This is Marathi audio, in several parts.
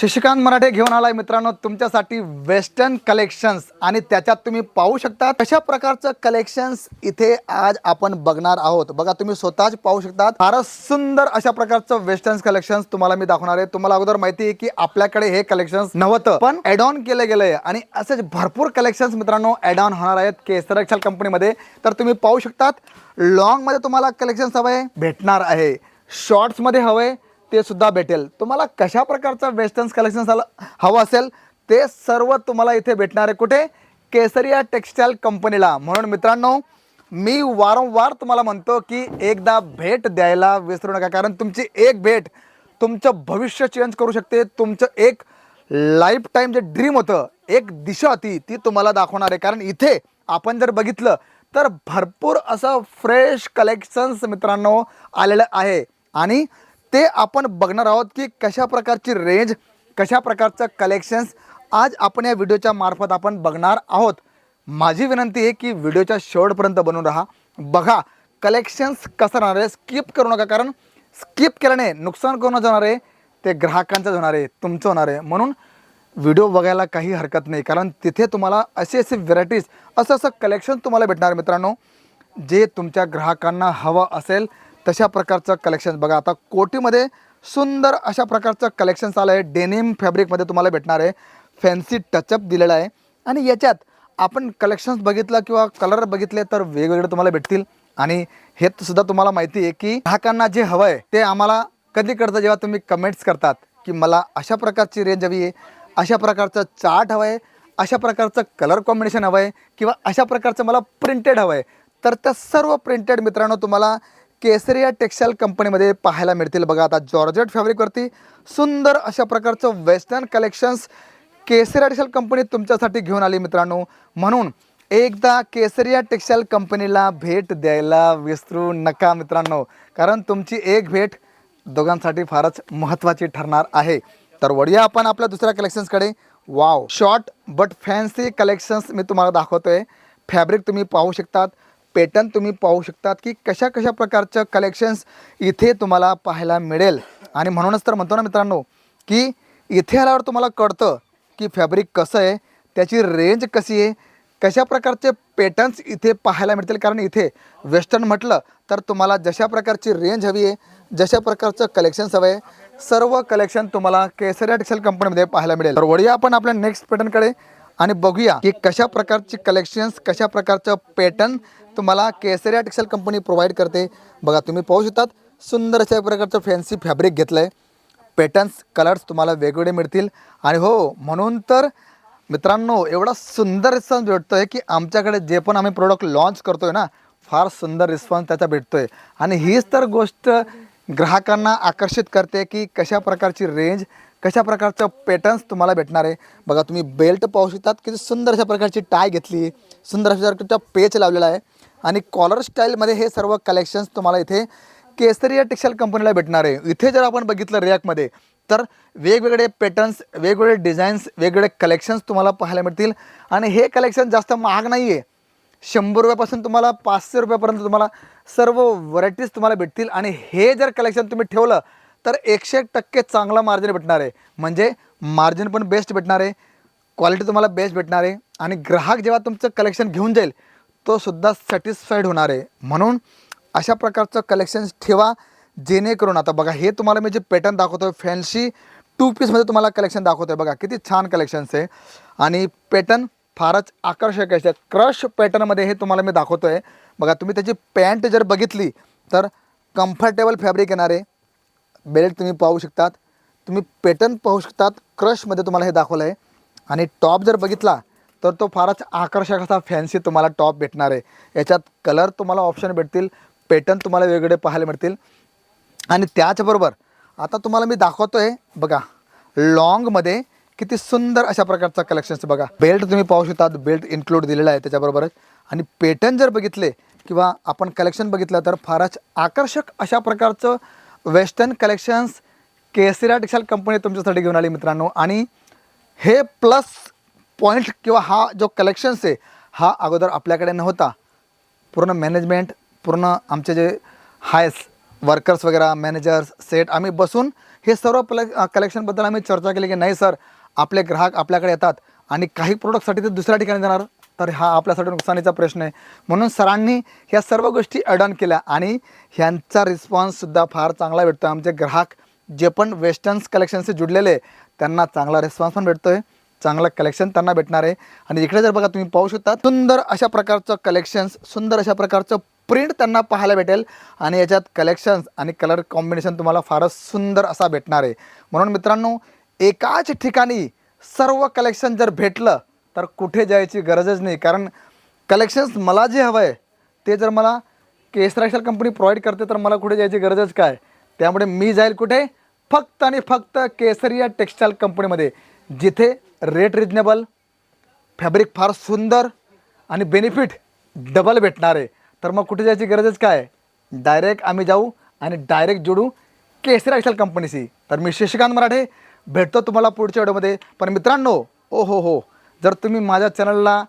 शशिकांत मराठे घेऊन आलाय मित्रांनो तुमच्यासाठी वेस्टर्न कलेक्शन्स आणि त्याच्यात तुम्ही पाहू शकता कशा प्रकारचं कलेक्शन्स इथे आज आपण बघणार आहोत. बघा तुम्ही स्वतःच पाहू शकता फारच सुंदर अशा प्रकारचं वेस्टर्न कलेक्शन्स तुम्हाला मी दाखवणार आहे. तुम्हाला अगोदर माहिती आहे की आपल्याकडे हे कलेक्शन्स नव्हतं पण ऍड ऑन केलं गेलंय. आणि असेच भरपूर कलेक्शन्स मित्रांनो ऍड ऑन होणार आहेत केसर एक्सल कंपनीमध्ये. तर तुम्ही पाहू शकतात लॉंगमध्ये तुम्हाला कलेक्शन्स हवंय भेटणार आहे. शॉर्ट्समध्ये हवंय ते सुद्धा भेटेल. तुम्हाला कशा प्रकारचं वेस्टर्न्स कलेक्शन हवं असेल ते सर्व तुम्हाला इथे भेटणार आहे कुठे? केसरिया टेक्स्टाईल कंपनीला. म्हणून मित्रांनो मी वारंवार तुम्हाला म्हणतो की एकदा भेट द्यायला विसरू नका कारण तुमची एक भेट तुमचं भविष्य चेंज करू शकते. तुमचं एक लाईफ टाईम जे ड्रीम होतं एक दिशा होती ती तुम्हाला दाखवणार आहे. कारण इथे आपण जर बघितलं तर भरपूर असं फ्रेश कलेक्शन्स मित्रांनो आलेलं आहे. आणि ते आपण बघणार आहोत की कशा प्रकारची रेंज कशा प्रकारचं कलेक्शन्स आज आपण या व्हिडिओच्या मार्फत आपण बघणार आहोत. माझी विनंती आहे की व्हिडिओच्या शेवटपर्यंत बनवून राहा. बघा कलेक्शन्स कसं राहणार आहे स्किप करू नका कारण स्किप केल्याने नुकसान करून होणार आहे? ते ग्राहकांचंच होणार आहे तुमचं होणार आहे. म्हणून व्हिडिओ बघायला काही हरकत नाही कारण तिथे तुम्हाला असे असे व्हेरायटीज असं असं कलेक्शन तुम्हाला भेटणार मित्रांनो जे तुमच्या ग्राहकांना हवं असेल. तशा प्रकारचं कलेक्शन बघा आता कोटीमध्ये सुंदर अशा प्रकारचं कलेक्शन्स आलं आहे. डेनिम फॅब्रिकमध्ये तुम्हाला भेटणार आहे. फॅन्सी टचअप दिलेला आहे. आणि याच्यात आपण कलेक्शन्स बघितलं किंवा कलर बघितले तर वेगवेगळे तुम्हाला भेटतील. आणि हे सुद्धा तुम्हाला माहिती आहे की ग्राहकांना जे हवं आहे ते आम्हाला कधी कळतं जेव्हा तुम्ही कमेंट्स करतात की मला अशा प्रकारची रेंज हवी आहे अशा प्रकारचं चार्ट हवं आहे अशा प्रकारचं कलर कॉम्बिनेशन हवं आहे किंवा अशा प्रकारचं मला प्रिंटेड हवं आहे तर त्या सर्व प्रिंटेड मित्रांनो तुम्हाला केसरिया टेक्स्टाईल कंपनीमध्ये पाहायला मिळतील. बघा आता जॉर्जेट फॅब्रिकवरती सुंदर अशा प्रकारचं western collections Kesariya textile company तुमच्यासाठी घेऊन आली मित्रांनो. म्हणून एकदा केसरिया टेक्स्टाईल कंपनीला भेट द्यायला विसरू नका मित्रांनो. कारण तुमची एक भेट दोघांसाठी फारच महत्त्वाची ठरणार आहे. तर वळूया आपण आपल्या दुसऱ्या कलेक्शन्सकडे. Wow short but fancy collections मी तुम्हाला दाखवतोय. फॅब्रिक तुम्ही पाहू शकतात. पॅटर्न तुम्ही पाहू शकतात की कशा कशा प्रकारचं कलेक्शन्स इथे तुम्हाला पाहायला मिळेल. आणि म्हणूनच तर म्हणतो ना मित्रांनो की इथे आल्यावर तुम्हाला कळतं की फॅब्रिक कसं आहे त्याची रेंज कशी आहे कशा प्रकारचे पॅटर्न्स इथे पाहायला मिळतील. कारण इथे वेस्टर्न म्हटलं तर तुम्हाला जशा प्रकारची रेंज हवी आहे जशा प्रकारचं कलेक्शन्स हवं आहे सर्व कलेक्शन तुम्हाला केसरिया टेक्सटाईल कंपनीमध्ये पाहायला मिळेल. तर वळूया आपण आपल्या नेक्स्ट पॅटर्नकडे आणि बघूया की कशा प्रकारची कलेक्शन्स कशा प्रकारचं पॅटर्न तुम्हाला केसरिया टेक्सटाईल कंपनी प्रोव्हाइड करते. बघा तुम्ही पाहू शकतात सुंदर अशा प्रकारचं फॅन्सी फॅब्रिक घेतलं आहे पॅटर्न्स कलर्स तुम्हाला वेगवेगळे मिळतील. आणि हो म्हणून तर मित्रांनो एवढा सुंदर रिस्पॉन्स भेटतो आहे की आमच्याकडे जे पण आम्ही प्रोडक्ट लॉन्च करतो आहे ना फार सुंदर रिस्पॉन्स त्याचा भेटतो आहे आणि हीच तर गोष्ट ग्राहकांना आकर्षित करते की कशा प्रकारची रेंज कशा प्रकारचं पॅटर्न्स तुम्हाला भेटणार आहे? बघा तुम्ही बेल्ट पाहू शकतात किती सुंदर अशा प्रकारची टाय घेतली. सुंदर अशा प्रकारचा पेच लावलेला आहे. आणि कॉलर स्टाईलमध्ये हे सर्व कलेक्शन्स तुम्हाला इथे केसरिया टेक्स्टाईल कंपनीला भेटणार आहे. इथे जर आपण बघितलं रॅकमध्ये तर वेगवेगळे पॅटर्न्स वेगवेगळे डिझाईन्स वेगवेगळे कलेक्शन्स तुम्हाला पाहायला मिळतील. आणि हे कलेक्शन जास्त महाग नाही आहे शंभर रुपयापासून तुम्हाला पाचशे रुपयापर्यंत तुम्हाला सर्व व्हरायटीज तुम्हाला भेटतील. आणि हे जर कलेक्शन तुम्ही ठेवलं तर एकशे एक टक्के चांगला मार्जिन भेटणार आहे. म्हणजे मार्जिन पण बेस्ट भेटणार आहे. क्वालिटी तुम्हाला बेस्ट भेटणार आहे. आणि ग्राहक जेव्हा तुमचं कलेक्शन घेऊन जाईल तो सुद्धा सॅटिस्फाईड होणार आहे. म्हणून अशा प्रकारचं कलेक्शन्स ठेवा जेणेकरून आता बघा हे तुम्हाला मी जे पॅटर्न दाखवतो आहे फॅन्सी टू पीसमध्ये तुम्हाला कलेक्शन दाखवतो आहे बघा किती छान कलेक्शन्स आहे. आणि पॅटर्न फारच आकर्षक आहे. क्रश पॅटर्नमध्ये हे तुम्हाला मी दाखवतो आहे बघा तुम्ही त्याची पॅन्ट जर बघितली तर कम्फर्टेबल फॅब्रिक येणार आहे. बेल्ट तुम्ही पाहू शकतात. तुम्ही पॅटर्न पाहू शकतात. क्रशमध्ये तुम्हाला हे दाखवलं आहे आणि टॉप जर बघितला तर तो फारच आकर्षक असा फॅन्सी तुम्हाला टॉप भेटणार आहे. याच्यात कलर तुम्हाला ऑप्शन भेटतील. पॅटर्न तुम्हाला वेगवेगळे पाहायला मिळतील. आणि त्याचबरोबर आता तुम्हाला मी दाखवतो आहे बघा लॉंगमध्ये किती सुंदर अशा प्रकारचा कलेक्शन्स बघा. बेल्ट तुम्ही पाहू शकतात. बेल्ट इन्क्लूड दिलेला आहे त्याच्याबरोबरच. आणि पॅटर्न जर बघितले किंवा आपण कलेक्शन बघितलं तर फारच आकर्षक अशा प्रकारचं western collections Kesariya textile company तुमच्यासाठी घेऊन आली मित्रांनो. आणि हे प्लस पॉईंट किंवा हा जो कलेक्शन्स आहे हा अगोदर आपल्याकडे नव्हता. पूर्ण मॅनेजमेंट पूर्ण आमचे जे हायस वर्कर्स वगैरे मॅनेजर्स सेट आम्ही बसून हे सर्व प्ल कलेक्शनबद्दल आम्ही चर्चा केली की नाही सर आपले ग्राहक आपल्याकडे येतात आणि काही प्रोडक्टसाठी ते दुसऱ्या ठिकाणी जाणार. तर हा आपल्यासाठी नुकसानीचा प्रश्न आहे. म्हणून सरांनी ह्या सर्व गोष्टी अडन केल्या आणि ह्यांचा रिस्पॉन्ससुद्धा फार चांगला भेटतो आमचे ग्राहक जे पण वेस्टर्न्स कलेक्शनशी जुडलेले आहे, त्यांना चांगला रिस्पॉन्स पण भेटतो आहे चांगलं कलेक्शन त्यांना भेटणार आहे. आणि इकडे जर बघा तुम्ही पाहू शकता सुंदर अशा प्रकारचं कलेक्शन्स सुंदर अशा प्रकारचं प्रिंट त्यांना पाहायला भेटेल. आणि याच्यात कलेक्शन्स आणि कलर कॉम्बिनेशन तुम्हाला फारच सुंदर असा भेटणार आहे. म्हणून मित्रांनो एकाच ठिकाणी सर्व कलेक्शन जर भेटलं तर कुठे जायची गरजच नाही. कारण कलेक्शन्स मला जे हवं आहे ते जर मला केसराक्षर कंपनी प्रोव्हाइड करते तर मला कुठे जायची गरजच काय? त्यामुळे मी जाईल कुठे? फक्त आणि फक्त केसरिया टेक्स्टाईल कंपनीमध्ये जिथे रेट रिजनेबल फॅब्रिक फार सुंदर आणि बेनिफिट डबल भेटणार. आहे तर मग कुठे जायची गरजच काय? डायरेक्ट आम्ही जाऊ आणि डायरेक्ट जोडू केसरी एक्सेल कंपनीशी तर मी शशिकांत मराठे भेटतो तुम्हाला पुढच्या व्हिडिओमध्ये पण मित्रांनो ओ हो हो जर तुम्ही माझ्या चॅनलला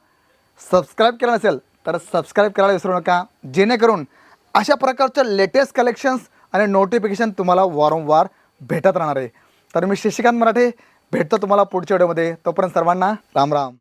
सबस्क्राईब केलं नसेल तर सबस्क्राईब करायला विसरू नका. जेणेकरून अशा प्रकारच्या लेटेस्ट कलेक्शन्स आणि नोटिफिकेशन तुम्हाला वारंवार भेटत राहणार आहे. तर मी शशिकांत मराठे भेटतो तुम्हाला पुढच्या व्हिडिओमध्ये. तोपर्यंत सर्वांना राम राम.